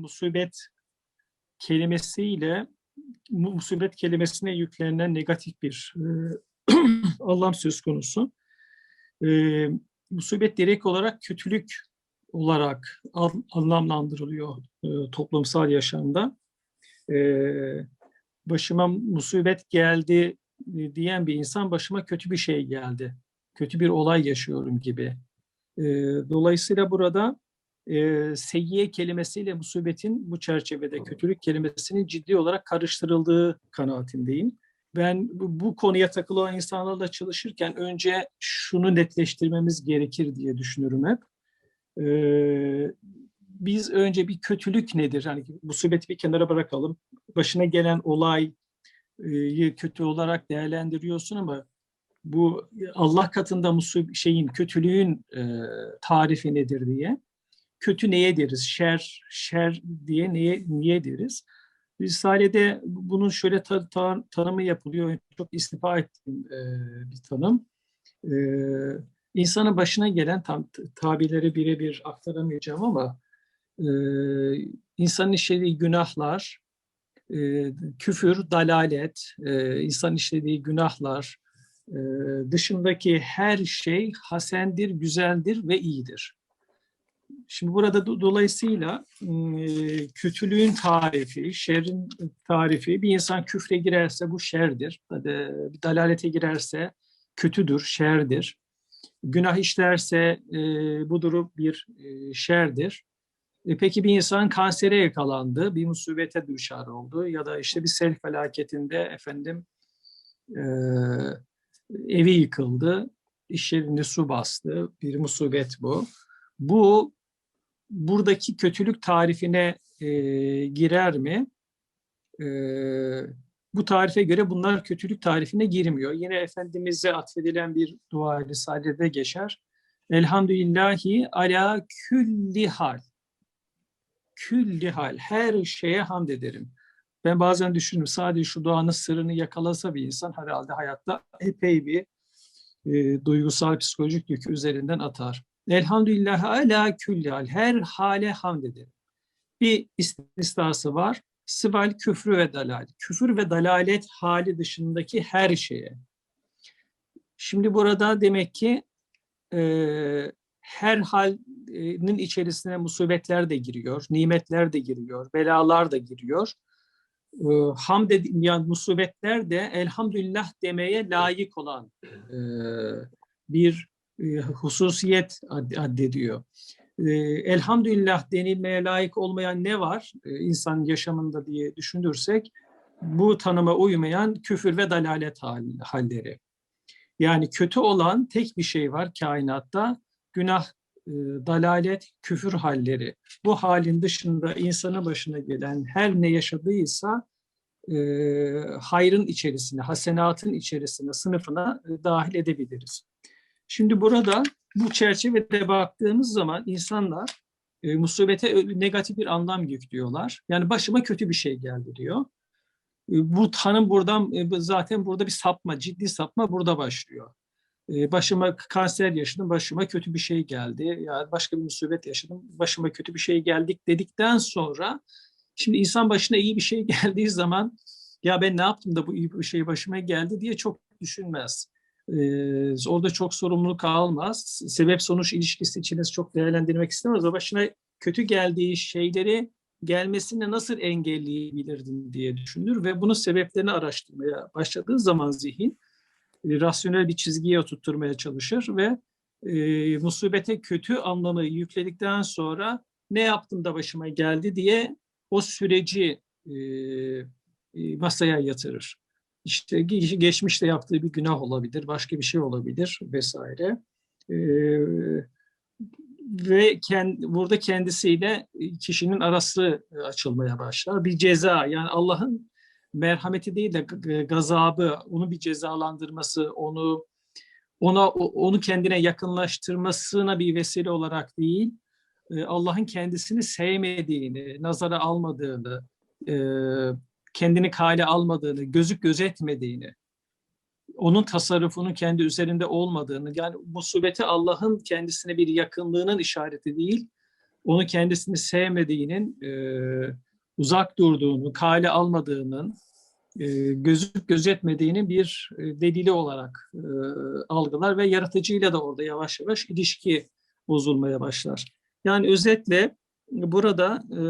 musibet kelimesiyle mu- musibet kelimesine yüklenen negatif bir e, anlam söz konusu. E, musibet direkt olarak kötülük olarak an- anlamlandırılıyor e, toplumsal yaşamda. E, başıma musibet geldi e, diyen bir insan başıma kötü bir şey geldi. Kötü bir olay yaşıyorum gibi. E, dolayısıyla burada e, seyyiye kelimesiyle musibetin bu çerçevede kötülük kelimesinin ciddi olarak karıştırıldığı kanaatindeyim. Ben bu, konuya takılı olan insanlarla çalışırken önce şunu netleştirmemiz gerekir diye düşünürüm hep. Ee, biz önce bir kötülük nedir? Hani musibeti bir kenara bırakalım. Başına gelen olayı kötü olarak değerlendiriyorsun ama bu Allah katında musib şeyin kötülüğün e, tarifi nedir diye. Kötü neye deriz? Şer, şer diye neye niye deriz? Risalede bunun şöyle ta, ta, tanımı yapılıyor. Çok istifa ettiğim e, bir tanım. E, insanın başına gelen tam tabirleri birebir aktaramayacağım ama e, insanın işlediği günahlar, e, küfür, dalalet, e, insan işlediği günahlar e, dışındaki her şey hasendir, güzeldir ve iyidir. Şimdi burada do- dolayısıyla e, kötülüğün tarifi, şerrin tarifi, bir insan küfre girerse bu şerdir, e, bir dalalete girerse kötüdür, şerdir. Günah işlerse e, bu durum bir e, şerdir. E, peki bir insan kansere yakalandı, bir musibete düşar oldu ya da işte bir sel felaketinde efendim e, evi yıkıldı, iş yerinde su bastı, bir musibet bu. Bu buradaki kötülük tarifine e, girer mi? E, bu tarife göre bunlar kötülük tarifine girmiyor. Yine Efendimiz'e atfedilen bir dua risalede geçer. Elhamdülillahi ala külli hal. Külli hal. Her şeye hamd ederim. Ben bazen düşünürüm sadece şu duanın sırrını yakalasa bir insan herhalde hayatta epey bir e, duygusal psikolojik yükü üzerinden atar. Elhamdülillah ala külli. Her hale hamd ederim. Bir istisnası var. Sıval küfrü ve dalalet. Küfür ve dalalet hali dışındaki her şeye. Şimdi burada demek ki e, her halinin içerisine musibetler de giriyor, nimetler de giriyor, belalar da giriyor. E, hamd ed- yani musibetler de elhamdülillah demeye layık olan e, bir hususiyet ad- addediyor. E, elhamdülillah denilmeye layık olmayan ne var e, insan yaşamında diye düşünürsek bu tanıma uymayan küfür ve dalalet hal- halleri. Yani kötü olan tek bir şey var kainatta günah, e, dalalet, küfür halleri. Bu halin dışında insanın başına gelen her ne yaşadıysa e, hayrın içerisine, hasenatın içerisine, sınıfına e, dahil edebiliriz. Şimdi burada bu çerçevede baktığımız zaman insanlar e, musibete negatif bir anlam yüklüyorlar. Yani başıma kötü bir şey geldi diyor. E, bu tanım buradan e, zaten burada bir sapma, ciddi sapma burada başlıyor. E, başıma kanser yaşadım, başıma kötü bir şey geldi. Ya başka bir musibet yaşadım, başıma kötü bir şey geldik dedikten sonra şimdi insan başına iyi bir şey geldiği zaman ya ben ne yaptım da bu iyi bir şey başıma geldi diye çok düşünmez. Ee, orada çok sorumluluk almaz. Sebep sonuç ilişkisi içinde çok değerlendirmek istemez. O başına kötü geldiği şeyleri gelmesini nasıl engelleyebilirdin diye düşünür ve bunun sebeplerini araştırmaya başladığı zaman zihin e, rasyonel bir çizgiye oturtturmaya çalışır ve e, musibete kötü anlamı yükledikten sonra ne yaptım da başıma geldi diye o süreci e, masaya yatırır. İşte ge- geçmişte yaptığı bir günah olabilir, başka bir şey olabilir vesaire. E, ve kend, burada kendisiyle kişinin arası e, açılmaya başlar. Bir ceza yani Allah'ın merhameti değil de gazabı, onu bir cezalandırması, onu ona onu kendine yakınlaştırmasına bir vesile olarak değil, e, Allah'ın kendisini sevmediğini, nazara almadığını, e, kendini kale almadığını, gözük gözetmediğini, onun tasarrufunun kendi üzerinde olmadığını, yani musibeti Allah'ın kendisine bir yakınlığının işareti değil, onu kendisini sevmediğinin, e, uzak durduğunu, kale almadığının, e, gözüp gözetmediğinin bir e, delili olarak e, algılar ve yaratıcıyla da orada yavaş yavaş ilişki bozulmaya başlar. Yani özetle burada e,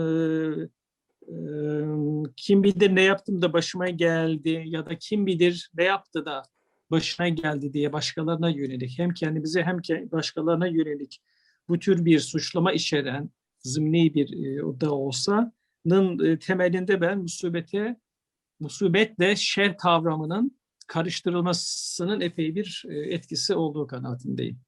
kim bilir ne yaptım da başıma geldi ya da kim bilir ne yaptı da başına geldi diye başkalarına yönelik hem kendimize hem başkalarına yönelik bu tür bir suçlama içeren zımni bir da olsa'nın temelinde ben musibete musibetle şer kavramının karıştırılmasının epey bir etkisi olduğu kanaatindeyim.